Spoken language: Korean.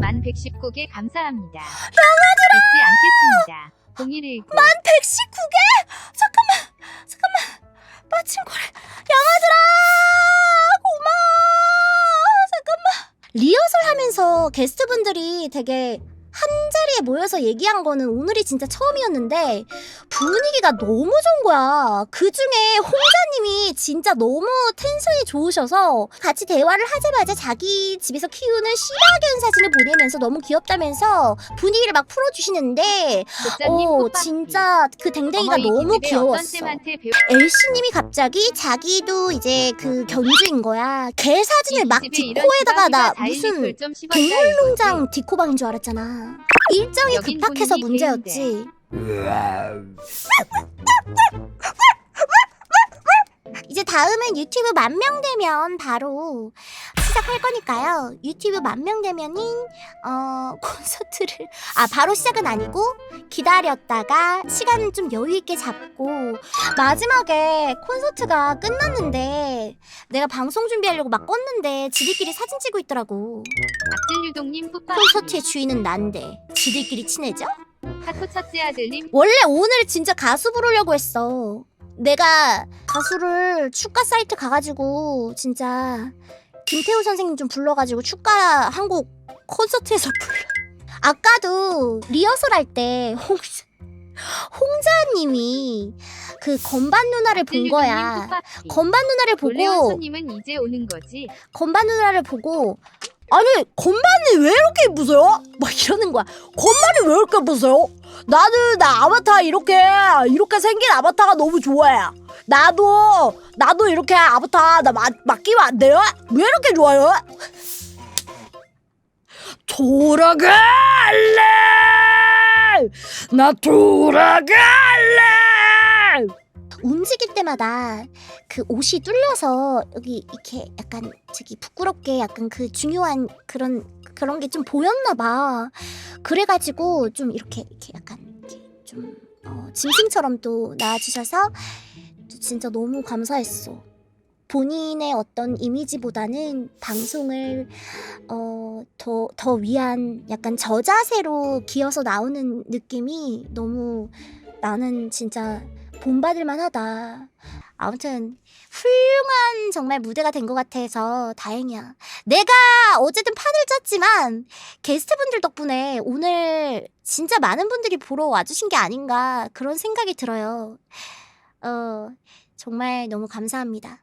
만 119개 감사합니다. 양아들아! 잊지 않겠습니다. 0119. 만 119개? 잠깐만, 잠깐만. 마침 고래. 양아들아! 고마워! 잠깐만. 리허설 하면서 게스트분들이 되게 한 자리에 모여서 얘기한 거는 오늘이 진짜 처음이었는데 분위기가 너무 좋은 거야. 그 중에 홍자님이 진짜 너무 텐션이 좋으셔서 같이 대화를 하자마자 자기 집에서 키우는 시바견 사진을 보내면서 너무 귀엽다면서 분위기를 막 풀어주시는데 독자님 어. 진짜 그 댕댕이가 어머, 이 너무 어떤 귀여웠어. 쌤한테 배우 엘씨님이 갑자기 자기도 이제 그 견주인 거야. 개 사진을 막 디코에다가 나 무슨 동물농장 디코방인 줄 알았잖아. 일정이 여긴 급박해서 본인이 문제였지. 이제 다음은 유튜브 만 명 되면 바로 시작할 거니까요. 유튜브 만 명 되면은 어 콘서트를 아 바로 시작은 아니고 기다렸다가 시간 좀 여유 있게 잡고 마지막에 콘서트가 끝났는데 내가 방송 준비하려고 막 껐는데 지들끼리 사진 찍고 있더라고. 풋박기 콘서트의 주인은 난데 지들끼리 친해져? 타코 첫째 아들님 원래 오늘 진짜 가수 부르려고 했어. 내가 가수를 축가 사이트 가가지고 진짜 김태우 선생님 좀 불러가지고 축가 한 곡 콘서트에서 불러. 아까도 리허설 할 때 홍자, 홍자님이 그 건반 누나를 본 거야. 건반 누나를 보고 손님은 이제 오는 거지 건반 누나를 보고 아니 건반이 왜 이렇게 예쁘세요? 막 이러는 거야. 건반이 왜 이렇게 예쁘세요? 나는 나 아바타 이렇게 이렇게 생긴 아바타가 너무 좋아요. 나도 나도 이렇게 아바타 나 맡, 맡기면 안 돼요? 왜 이렇게 좋아요? 돌아갈래. 나 돌아갈래. 움직일 때마다 그 옷이 뚫려서 여기 이렇게 약간 저기 부끄럽게 약간 그 중요한 그런 그런 게 좀 보였나 봐. 그래가지고 좀 이렇게 이렇게 약간 이렇게 좀 어, 짐승처럼 또 나와주셔서 진짜 너무 감사했어. 본인의 어떤 이미지보다는 방송을 어, 더, 더 위한 약간 저자세로 기어서 나오는 느낌이 너무 나는 진짜 본받을 만 하다. 아무튼 훌륭한 정말 무대가 된 것 같아서 다행이야. 내가 어쨌든 판을 짰지만 게스트분들 덕분에 오늘 진짜 많은 분들이 보러 와주신 게 아닌가 그런 생각이 들어요. 어, 정말 너무 감사합니다.